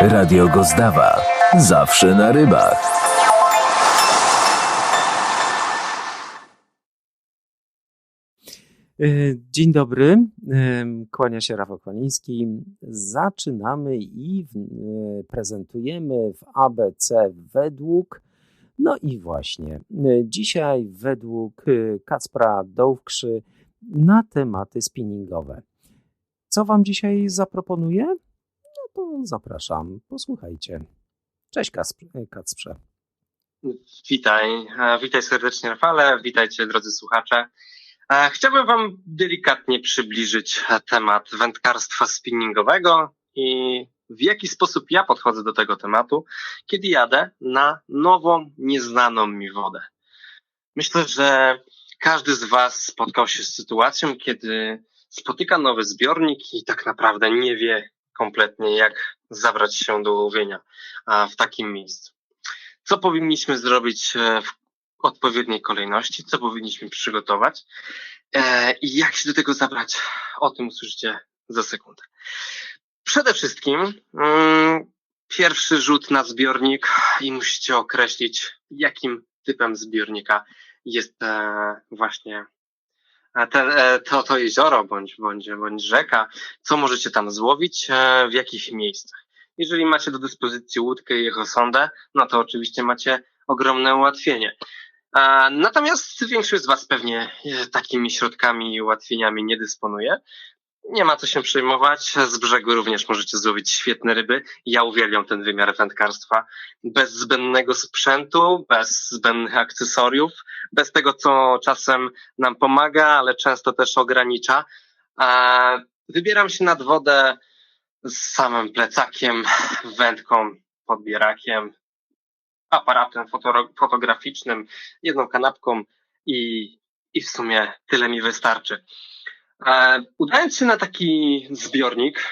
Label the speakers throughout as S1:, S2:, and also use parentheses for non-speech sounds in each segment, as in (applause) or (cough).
S1: Radio Gozdawa. Zawsze na rybach.
S2: E, Dzień dobry, em, kłania się Rafał Kwaniński. Zaczynamy i e, prezentujemy w ABC według. No i właśnie, e, dzisiaj według e, Kacpra Dołwkrzy na tematy spinningowe. Co Wam dzisiaj zaproponuję? No to zapraszam, posłuchajcie. Cześć Kacp- Kacprze.
S3: Witaj, e, witaj serdecznie Rafale, witajcie drodzy słuchacze. E, Chciałbym Wam delikatnie przybliżyć e, temat wędkarstwa spinningowego i w jaki sposób ja podchodzę do tego tematu, kiedy jadę na nową, nieznaną mi wodę. Myślę, że każdy z Was spotkał się z sytuacją, kiedy spotyka nowy zbiornik i tak naprawdę nie wie kompletnie, jak zabrać się do łowienia w takim miejscu co powinniśmy zrobić e, w odpowiedniej kolejności, co powinniśmy przygotować e, i jak się do tego zabrać. O tym usłyszycie za sekundę. Przede wszystkim mm, pierwszy rzut na zbiornik i musicie określić, jakim typem zbiornika jest e, właśnie te, e, to, to jezioro bądź, bądź, bądź rzeka, co możecie tam złowić, e, w jakich miejscach. Jeżeli macie do dyspozycji łódkę i echosondę, no to oczywiście macie ogromne ułatwienie. A, Natomiast większość z Was pewnie e, takimi środkami i ułatwieniami nie dysponuje. Nie ma co się przejmować. Z brzegu również możecie złowić świetne ryby. Ja uwielbiam ten wymiar wędkarstwa. Bez zbędnego sprzętu, bez zbędnych akcesoriów, bez tego, co czasem nam pomaga, ale często też ogranicza. Wybieram się nad wodę z samym plecakiem, wędką, podbierakiem, aparatem foto- fotograficznym, jedną kanapką i, i w sumie tyle mi wystarczy. E, udając się na taki zbiornik,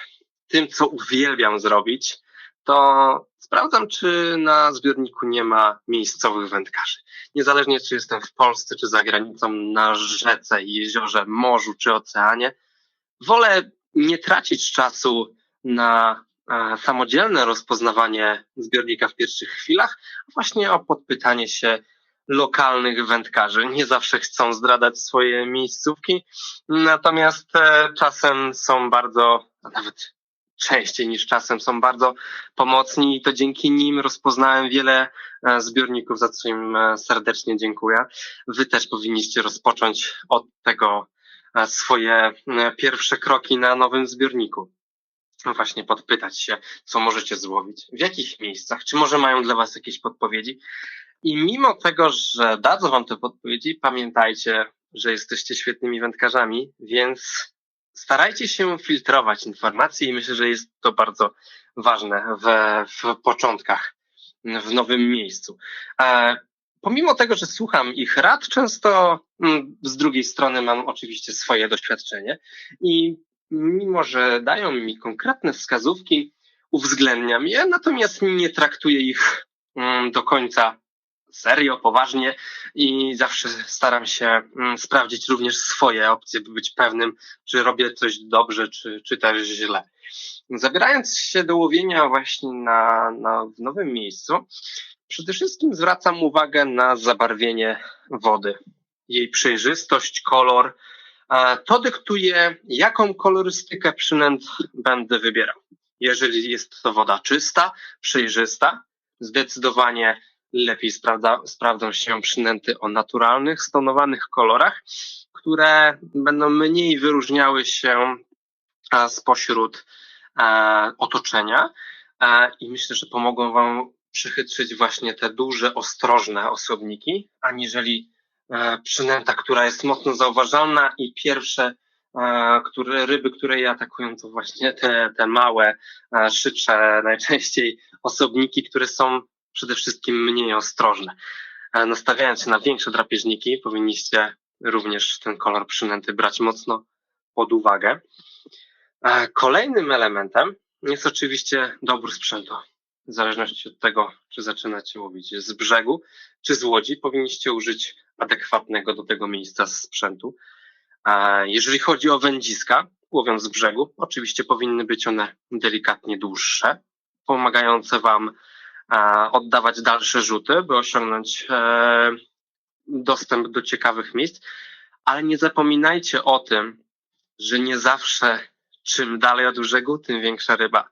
S3: tym co uwielbiam zrobić, to sprawdzam, czy na zbiorniku nie ma miejscowych wędkarzy. Niezależnie czy jestem w Polsce, czy za granicą, na rzece, jeziorze, morzu, czy oceanie, wolę nie tracić czasu na e, samodzielne rozpoznawanie zbiornika w pierwszych chwilach, a właśnie o podpytanie się lokalnych wędkarzy. Nie zawsze chcą zdradzać swoje miejscówki, natomiast e, czasem są bardzo, a nawet częściej niż czasem są bardzo pomocni i to dzięki nim rozpoznałem wiele e, zbiorników, za co im e, serdecznie dziękuję. Wy też powinniście rozpocząć od tego swoje pierwsze kroki na nowym zbiorniku właśnie podpytać się, co możecie złowić, w jakich miejscach, czy może mają dla Was jakieś podpowiedzi. I mimo tego, że dadzą Wam te podpowiedzi, pamiętajcie, że jesteście świetnymi wędkarzami, więc starajcie się filtrować informacje i myślę, że jest to bardzo ważne w, w początkach, w nowym miejscu. E, pomimo tego, że słucham ich rad, często mm, z drugiej strony mam oczywiście swoje doświadczenie i mimo że dają mi konkretne wskazówki, uwzględniam je, natomiast nie traktuję ich mm, do końca serio, poważnie i zawsze staram się mm, sprawdzić również swoje opcje, by być pewnym, czy robię coś dobrze, czy, czy też źle. Zabierając się do łowienia właśnie na, na, w nowym miejscu, przede wszystkim zwracam uwagę na zabarwienie wody, jej przejrzystość, kolor, a to dyktuje, jaką kolorystykę przynęt będę wybierał. Jeżeli jest to woda czysta, przejrzysta, zdecydowanie lepiej sprawdza, sprawdzą się przynęty o naturalnych, stonowanych kolorach, które będą mniej wyróżniały się a, spośród a, otoczenia a, i myślę, że pomogą Wam przychytrzyć właśnie te duże, ostrożne osobniki, aniżeli e, przynęta, która jest mocno zauważalna i pierwsze e, które, ryby, które je atakują, to właśnie te, te małe, e, szybsze, (laughs) najczęściej osobniki, które są przede wszystkim mniej ostrożne. E, Nastawiając się na większe drapieżniki, powinniście również ten kolor przynęty brać mocno pod uwagę. E, Kolejnym elementem jest oczywiście dobór sprzętu. W zależności od tego, czy zaczynacie łowić z brzegu, czy z łodzi, powinniście użyć adekwatnego do tego miejsca sprzętu. A Jeżeli chodzi o wędziska, łowiąc z brzegu. Oczywiście powinny być one delikatnie dłuższe, pomagające Wam e, oddawać dalsze rzuty, by osiągnąć e, dostęp do ciekawych miejsc, ale nie zapominajcie o tym, że nie zawsze czym dalej od brzegu, tym większa ryba.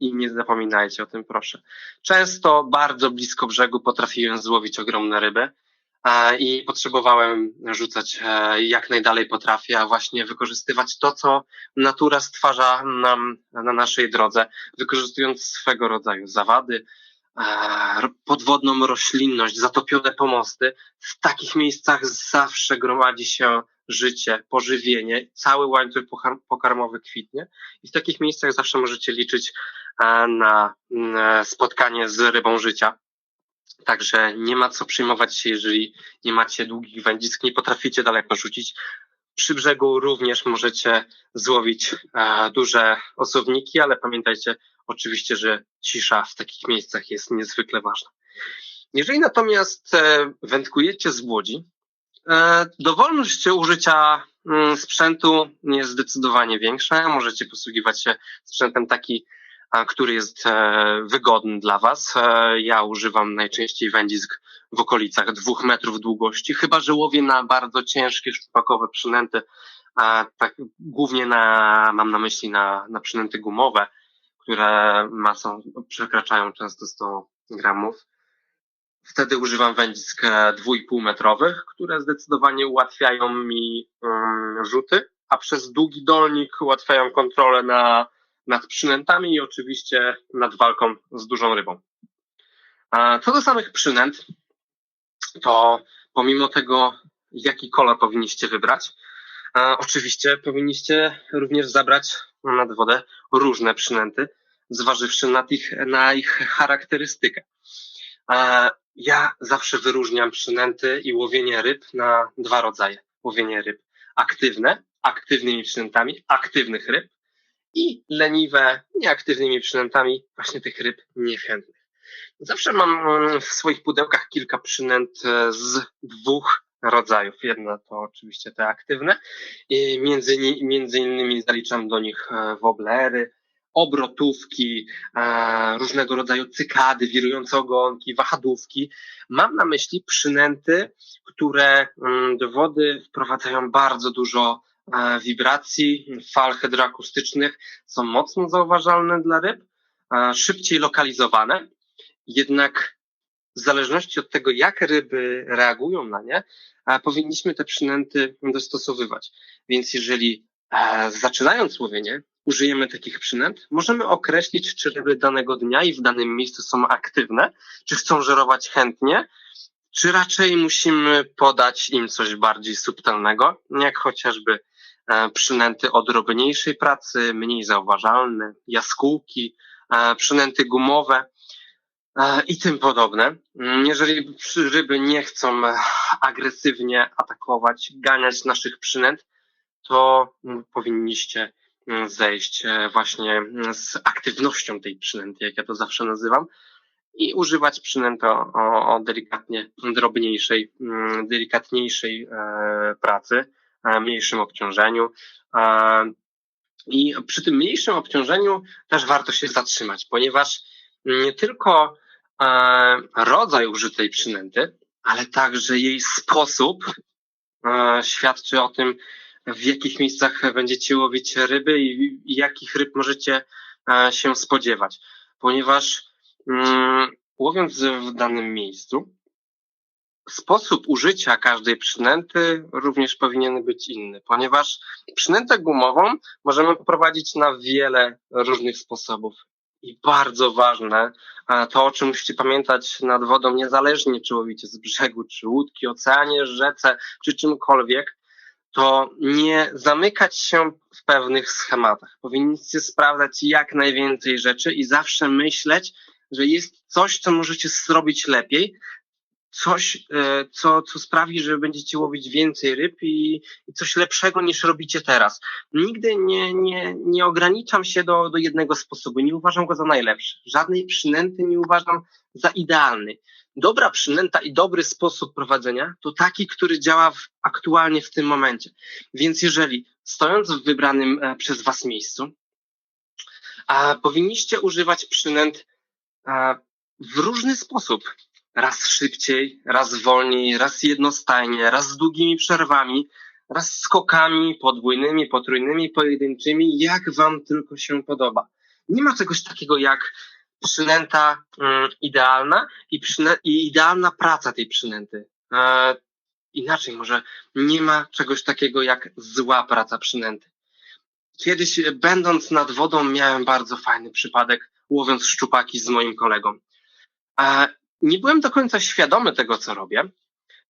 S3: I nie zapominajcie o tym, proszę. Często bardzo blisko brzegu potrafiłem złowić ogromne ryby i potrzebowałem rzucać e, jak najdalej potrafię, a właśnie wykorzystywać to, co natura stwarza nam na naszej drodze, wykorzystując swego rodzaju zawady, podwodną roślinność, zatopione pomosty. W takich miejscach zawsze gromadzi się życie, pożywienie, cały łańcuch pokarmowy kwitnie i w takich miejscach zawsze możecie liczyć na spotkanie z rybą życia. Także nie ma co przejmować się, jeżeli nie macie długich wędzisk, nie potraficie daleko rzucić. Przy brzegu również możecie złowić duże osobniki, ale pamiętajcie oczywiście, że cisza w takich miejscach jest niezwykle ważna. Jeżeli natomiast e, wędkujecie z łodzi, e, dowolność użycia mm, sprzętu jest zdecydowanie większa. Możecie posługiwać się sprzętem taki który jest e, wygodny dla Was. Ja używam najczęściej wędzisk w okolicach dwóch metrów długości, chyba że łowię na bardzo ciężkie szpakowe przynęty, tak głównie na, mam na myśli na, na przynęty gumowe, które masą przekraczają często 100 gramów. Wtedy używam wędzisk 2,5 metrowych, które zdecydowanie ułatwiają mi um, rzuty, a przez długi dolnik ułatwiają kontrolę na nad przynętami i oczywiście nad walką z dużą rybą. Co do samych przynęt, to pomimo tego, jaki kolor powinniście wybrać, oczywiście powinniście również zabrać nad wodę różne przynęty, zważywszy na ich, na ich charakterystykę. ja zawsze wyróżniam przynęty i łowienie ryb na dwa rodzaje. Łowienie ryb aktywne, aktywnymi przynętami, aktywnych ryb i leniwe, nieaktywnymi przynętami właśnie tych ryb niechętnych. Zawsze mam mm, w swoich pudełkach kilka przynęt e, z dwóch rodzajów. Jedna to oczywiście te aktywne. I między, między innymi zaliczam do nich e, woblery, obrotówki, e, różnego rodzaju cykady, wirujące ogonki, wahadłówki. Mam na myśli przynęty, które mm, do wody wprowadzają bardzo dużo E, wibracji, fal hydroakustycznych są mocno zauważalne dla ryb, e, szybciej lokalizowane, jednak w zależności od tego, jak ryby reagują na nie, e, powinniśmy te przynęty dostosowywać. Więc jeżeli zaczynając łowienie, użyjemy takich przynęt, możemy określić, czy ryby danego dnia i w danym miejscu są aktywne, czy chcą żerować chętnie, czy raczej musimy podać im coś bardziej subtelnego, jak chociażby E, przynęty o drobniejszej pracy, mniej zauważalne, jaskółki, e, przynęty gumowe e, i tym podobne. Mm, jeżeli ryby nie chcą agresywnie atakować, ganiać naszych przynęt, to mm, powinniście zejść właśnie z aktywnością tej przynęty, jak ja to zawsze nazywam, i używać przynęt o, o delikatnie drobniejszej, delikatniejszej pracy mniejszym obciążeniu. I przy tym mniejszym obciążeniu też warto się zatrzymać, ponieważ nie tylko rodzaj użytej przynęty, ale także jej sposób świadczy o tym, w jakich miejscach będziecie łowić ryby i jakich ryb możecie się spodziewać. Ponieważ mm, łowiąc w danym miejscu, sposób użycia każdej przynęty również powinien być inny, ponieważ przynętę gumową możemy poprowadzić na wiele różnych sposobów. I bardzo ważne, to o czym musicie pamiętać nad wodą, niezależnie czy łowicie z brzegu, czy łódki, oceanie, rzece, czy czymkolwiek, to nie zamykać się w pewnych schematach. Powinniście sprawdzać jak najwięcej rzeczy i zawsze myśleć, że jest coś, co możecie zrobić lepiej, coś, e, co, co sprawi, że będziecie łowić więcej ryb i, i, coś lepszego niż robicie teraz. Nigdy nie, nie, nie ograniczam się do, do jednego sposobu, nie uważam go za najlepszy. Żadnej przynęty nie uważam za idealny. Dobra przynęta i dobry sposób prowadzenia to taki, który działa w, aktualnie w tym momencie. Więc jeżeli stojąc w wybranym e, przez Was miejscu, a powinniście używać przynęt a, w różny sposób. Raz szybciej, raz wolniej, raz jednostajnie, raz z długimi przerwami, raz skokami podwójnymi, potrójnymi, pojedynczymi, jak Wam tylko się podoba. Nie ma czegoś takiego jak przynęta mm, idealna i, przynę- i idealna praca tej przynęty. E, inaczej, może nie ma czegoś takiego jak zła praca przynęty. Kiedyś, e, będąc nad wodą, miałem bardzo fajny przypadek, łowiąc szczupaki z moim kolegą. A nie byłem do końca świadomy tego, co robię.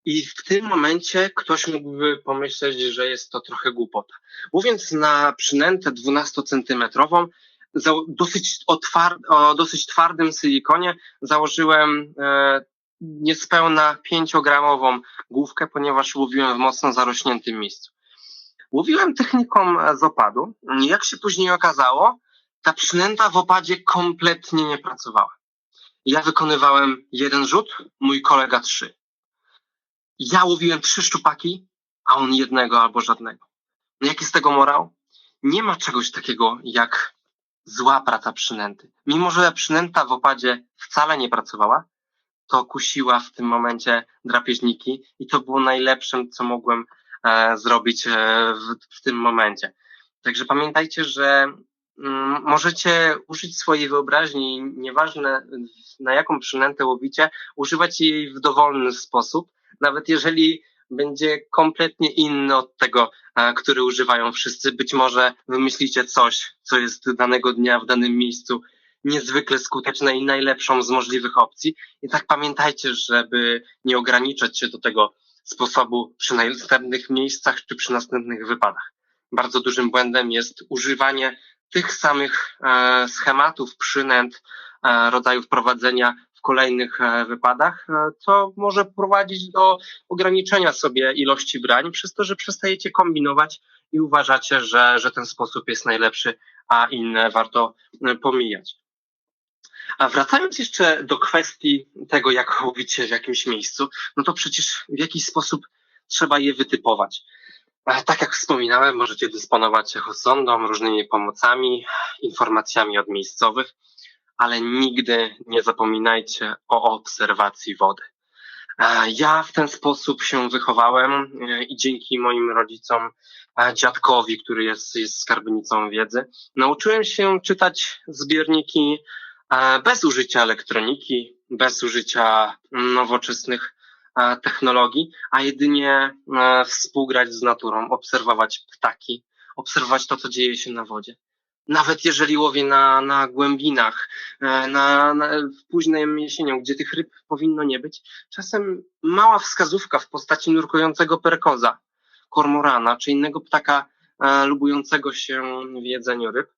S3: I w tym momencie ktoś mógłby pomyśleć, że jest to trochę głupota. Mówiąc na przynętę 12-centymetrową, za- dosyć, o dosyć twardym silikonie założyłem e, niespełna 5-gramową główkę, ponieważ łowiłem w mocno zarośniętym miejscu. Łowiłem techniką z opadu. Jak się później okazało, ta przynęta w opadzie kompletnie nie pracowała. Ja wykonywałem jeden rzut, mój kolega trzy. Ja łowiłem trzy szczupaki, a on jednego albo żadnego. No jaki z tego morał? Nie ma czegoś takiego jak zła praca przynęty. Mimo, że przynęta w opadzie wcale nie pracowała, to kusiła w tym momencie drapieżniki i to było najlepszym, co mogłem e, zrobić e, w, w tym momencie. Także pamiętajcie, że możecie użyć swojej wyobraźni, nieważne na jaką przynętę łowicie, używać jej w dowolny sposób, nawet jeżeli będzie kompletnie inny od tego, e, który używają wszyscy. Być może wymyślicie coś, co jest danego dnia w danym miejscu niezwykle skuteczne i najlepszą z możliwych opcji. I tak pamiętajcie, żeby nie ograniczać się do tego sposobu przy następnych miejscach czy przy następnych wypadach. Bardzo dużym błędem jest używanie tych samych e, schematów, przynęt, e, rodzajów prowadzenia w kolejnych e, wypadach, co może prowadzić do ograniczenia sobie ilości brań, przez to, że przestajecie kombinować i uważacie, że, że ten sposób jest najlepszy, a inne warto pomijać. A wracając jeszcze do kwestii tego, jak łowicie w jakimś miejscu, no to przecież w jakiś sposób trzeba je wytypować. Tak jak wspominałem, możecie dysponować echosondą, różnymi pomocami, informacjami od miejscowych, ale nigdy nie zapominajcie o obserwacji wody. Ja w ten sposób się wychowałem e, i dzięki moim rodzicom, dziadkowi, który jest, jest skarbnicą wiedzy, nauczyłem się czytać zbiorniki bez użycia elektroniki, bez użycia nowoczesnych technologii, a jedynie e, współgrać z naturą, obserwować ptaki, obserwować to, co dzieje się na wodzie. Nawet jeżeli łowię na, na głębinach, e, na, na, w późnym jesienią, gdzie tych ryb powinno nie być, czasem mała wskazówka w postaci nurkującego perkoza, kormorana czy innego ptaka e, lubującego się w jedzeniu ryb,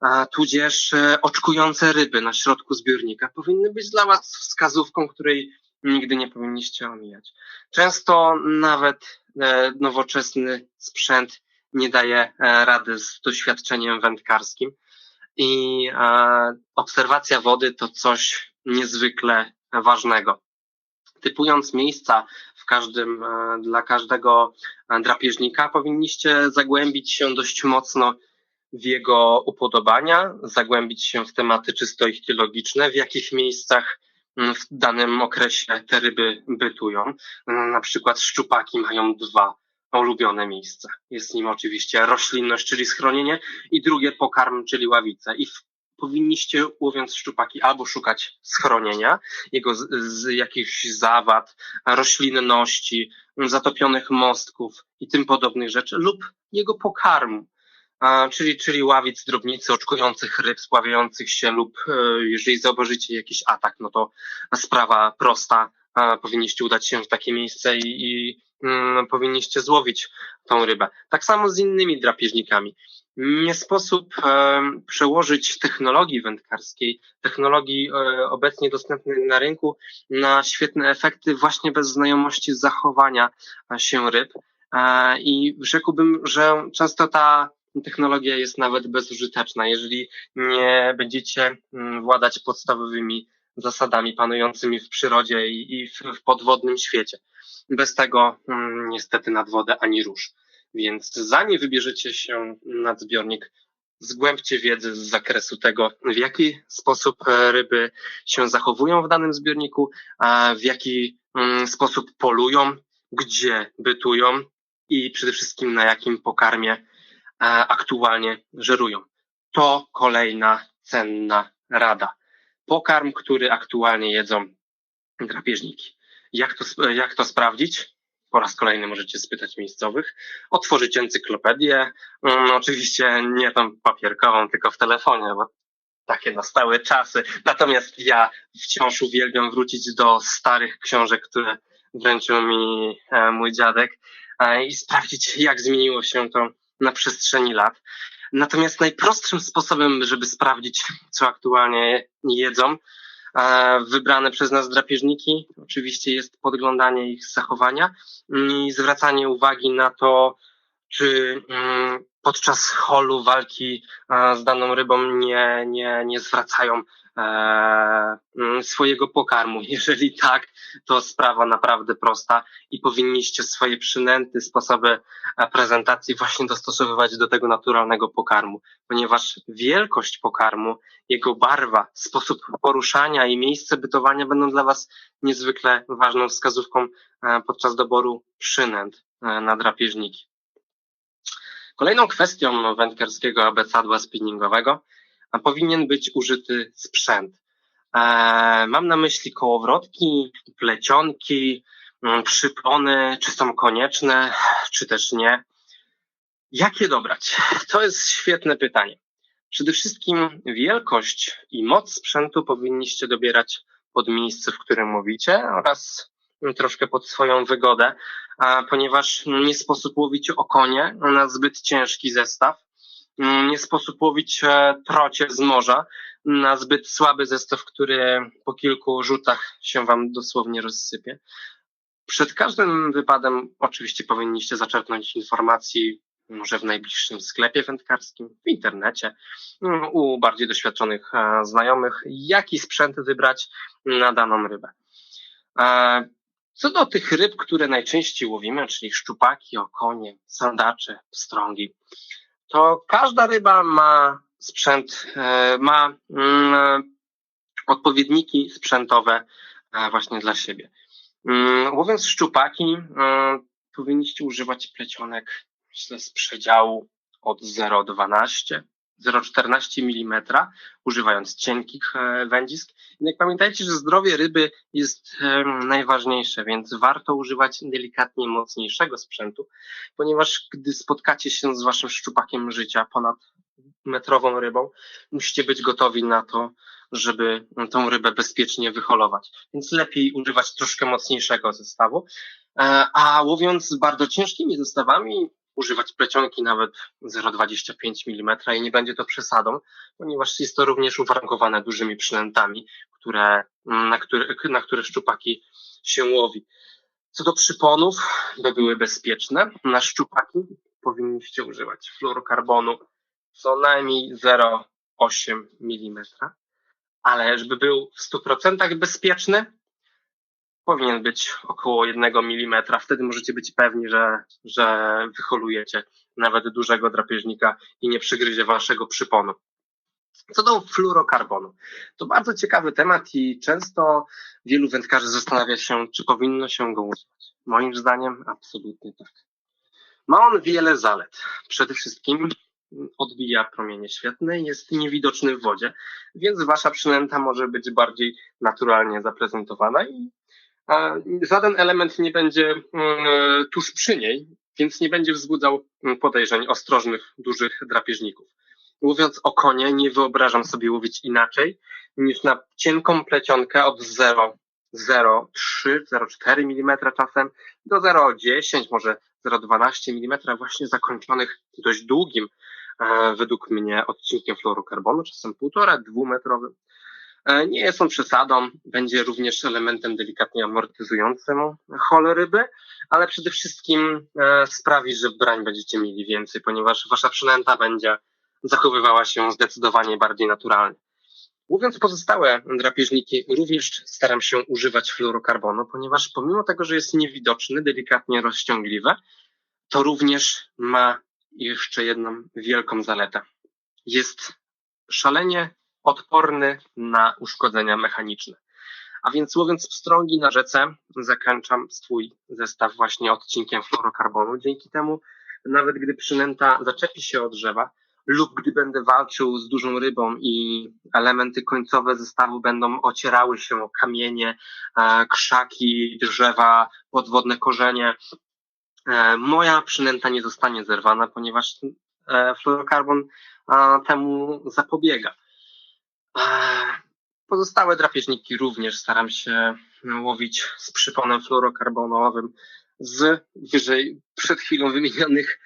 S3: a tudzież e, oczkujące ryby na środku zbiornika powinny być dla Was wskazówką, której nigdy nie powinniście omijać. Często nawet e, nowoczesny sprzęt nie daje e, rady z doświadczeniem wędkarskim i e, obserwacja wody to coś niezwykle ważnego. Typując miejsca w każdym, dla każdego drapieżnika, powinniście zagłębić się dość mocno w jego upodobania, zagłębić się w tematy czysto ichtyologiczne, w jakich miejscach w danym okresie te ryby bytują. Mm, Na przykład szczupaki mają dwa ulubione miejsca. Jest nim oczywiście roślinność, czyli schronienie i drugie pokarm, czyli ławice. I powinniście łowiąc szczupaki albo szukać schronienia, jego z, z jakichś zawad, roślinności, zatopionych mostków i tym podobnych rzeczy, lub jego pokarmu czyli, czyli ławic, drobnicy, oczkujących ryb, spławiających się lub e, jeżeli zauważycie jakiś atak, no to sprawa prosta, powinniście udać się w takie miejsce i, i mm, powinniście złowić tą rybę. Tak samo z innymi drapieżnikami. Nie sposób e, przełożyć technologii wędkarskiej, technologii e, obecnie dostępnej na rynku na świetne efekty właśnie bez znajomości zachowania się ryb. E, I rzekłbym, że często ta technologia jest nawet bezużyteczna, jeżeli nie będziecie mm, władać podstawowymi zasadami panującymi w przyrodzie i, w, podwodnym świecie. Bez tego mm, niestety nad wodę ani rusz. Więc zanim wybierzecie się nad zbiornik, zgłębcie wiedzę z zakresu tego, w jaki sposób e, ryby się zachowują w danym zbiorniku, w jaki mm, sposób polują, gdzie bytują i przede wszystkim na jakim pokarmie aktualnie żerują. To kolejna cenna rada. Pokarm, który aktualnie jedzą drapieżniki. Jak to, jak to sprawdzić? Po raz kolejny możecie spytać miejscowych. Otworzyć encyklopedię. Mm, oczywiście nie tą papierkową, tylko w telefonie, bo takie nastały czasy. Natomiast ja wciąż uwielbiam wrócić do starych książek, które wręczył mi e, mój dziadek e, i sprawdzić, jak zmieniło się to na przestrzeni lat. Natomiast najprostszym sposobem, żeby sprawdzić, co aktualnie jedzą, e, wybrane przez nas drapieżniki, oczywiście jest podglądanie ich zachowania i zwracanie uwagi na to, czy mm, podczas holu walki e, z daną rybą nie, nie, nie zwracają swojego pokarmu. (laughs) Jeżeli tak, to sprawa naprawdę prosta i powinniście swoje przynęty, sposoby e, prezentacji właśnie (laughs) dostosowywać do tego naturalnego pokarmu, ponieważ wielkość pokarmu, jego barwa, sposób poruszania i miejsce bytowania będą dla Was niezwykle ważną wskazówką e, podczas doboru przynęt e, na drapieżniki. Kolejną kwestią wędkarskiego abecadła spinningowego powinien być użyty sprzęt. E, mam na myśli kołowrotki, plecionki, mm, przypony, czy są konieczne, czy też nie. Jak je dobrać? To jest świetne pytanie. Przede wszystkim wielkość i moc sprzętu powinniście dobierać pod miejsce, w którym mówicie oraz troszkę pod swoją wygodę, ponieważ nie sposób łowić okonie na zbyt ciężki zestaw. Nie sposób łowić e, trocie z morza na zbyt słaby zestaw, który po kilku rzutach się wam dosłownie rozsypie. Przed każdym wypadem oczywiście powinniście zaczerpnąć informacji może w najbliższym sklepie wędkarskim, w internecie, u bardziej doświadczonych e, znajomych, jaki sprzęt wybrać na daną rybę. E, co do tych ryb, które najczęściej łowimy, czyli szczupaki, okonie, sandacze, pstrągi, to każda ryba ma sprzęt, e, ma mm, odpowiedniki sprzętowe e, właśnie dla siebie. Mm, łowiąc szczupaki, e, powinniście używać plecionek, myślę, z przedziału od 0,12 0,14 mm, używając cienkich wędzisk. Jednak pamiętajcie, że zdrowie ryby jest najważniejsze, więc warto używać delikatnie mocniejszego sprzętu, ponieważ gdy spotkacie się z waszym szczupakiem życia ponad metrową rybą, musicie być gotowi na to, żeby tą rybę bezpiecznie wyholować. Więc lepiej używać troszkę mocniejszego zestawu. E, a łowiąc bardzo ciężkimi zestawami, używać plecionki nawet 0,25 mm i nie będzie to przesadą, ponieważ jest to również uwarunkowane dużymi przynętami, które, na, które, na które szczupaki się łowi. Co do przyponów, by były bezpieczne, na szczupaki powinniście używać fluorokarbonu co najmniej 0,8 mm, ale żeby był w 100% bezpieczny, powinien być około jednego milimetra. Wtedy możecie być pewni, że, że wyholujecie nawet dużego drapieżnika i nie przygryzie waszego przyponu. Co do fluorokarbonu, to bardzo ciekawy temat i często wielu wędkarzy zastanawia się, czy powinno się go używać. Moim zdaniem absolutnie tak. Ma on wiele zalet. Przede wszystkim odbija promienie świetne, jest niewidoczny w wodzie, więc wasza przynęta może być bardziej naturalnie zaprezentowana i żaden element nie będzie mm, tuż przy niej, więc nie będzie wzbudzał mm, podejrzeń ostrożnych, dużych drapieżników. Mówiąc o konie, nie wyobrażam sobie łowić inaczej niż na cienką plecionkę od 0,03, 0,4 mm czasem do 0,10, może 0,12 mm, właśnie zakończonych dość długim, e, według mnie, odcinkiem fluorokarbonu, czasem półtora, dwumetrowym. E, nie jest on przesadą, będzie również elementem delikatnie amortyzującym hol ryby, ale przede wszystkim e, sprawi, że brań będziecie mieli więcej, ponieważ wasza przynęta będzie zachowywała się zdecydowanie bardziej naturalnie. Mówiąc pozostałe drapieżniki, również staram się używać fluorokarbonu, ponieważ pomimo tego, że jest niewidoczny, delikatnie rozciągliwy, to również ma jeszcze jedną wielką zaletę. Jest szalenie odporny na uszkodzenia mechaniczne. A więc łowiąc pstrągi na rzece, zakończam swój zestaw właśnie odcinkiem fluorokarbonu. Dzięki temu, nawet gdy przynęta zaczepi się od drzewa, lub gdy będę walczył z dużą rybą i elementy końcowe zestawu będą ocierały się o kamienie, e, krzaki, drzewa, podwodne korzenie, e, moja przynęta nie zostanie zerwana, ponieważ e, fluorokarbon temu zapobiega. Pozostałe drapieżniki również staram się łowić z przyponem fluorokarbonowym z wyżej przed chwilą wymienionych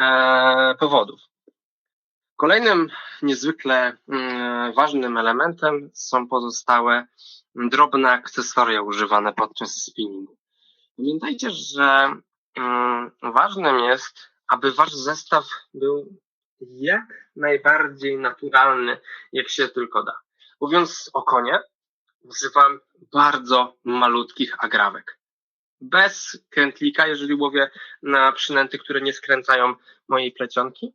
S3: e, powodów. Kolejnym niezwykle mm, ważnym elementem są pozostałe drobne akcesoria używane podczas spinningu. Pamiętajcie, że mm, ważnym jest, aby wasz zestaw był jak najbardziej naturalny, jak się tylko da. Mówiąc o konie, używam bardzo malutkich agrawek. Bez krętlika, jeżeli łowię na przynęty, które nie skręcają mojej plecionki.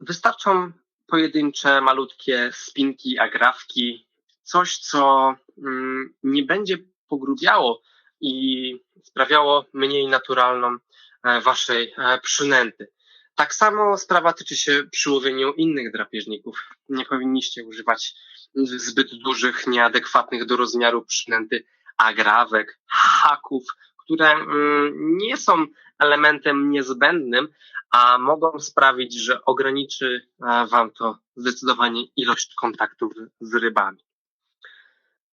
S3: Wystarczą pojedyncze, malutkie spinki, agrawki, coś, co mm, nie będzie pogrubiało i sprawiało mniej naturalną e, waszej e, przynęty. Tak samo sprawa tyczy się przy łowieniu innych drapieżników. Nie powinniście używać zbyt dużych, nieadekwatnych do rozmiaru przynęty agrawek, haków, które mm, nie są elementem niezbędnym, a mogą sprawić, że ograniczy e, Wam to zdecydowanie ilość kontaktów z rybami.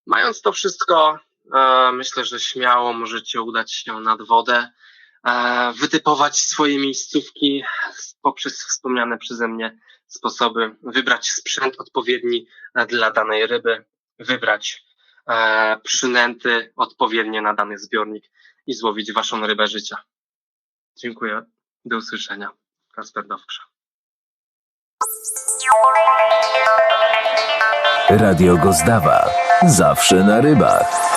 S3: Mając to wszystko, e, myślę, że śmiało możecie udać się nad wodę, wytypować swoje miejscówki poprzez wspomniane przeze mnie sposoby, wybrać sprzęt odpowiedni e, dla danej ryby, wybrać e, przynęty odpowiednie na dany zbiornik i złowić Waszą rybę życia. Dziękuję. Do usłyszenia. Kasper Dowkrza.
S1: Radio Gozdawa. Zawsze na rybach.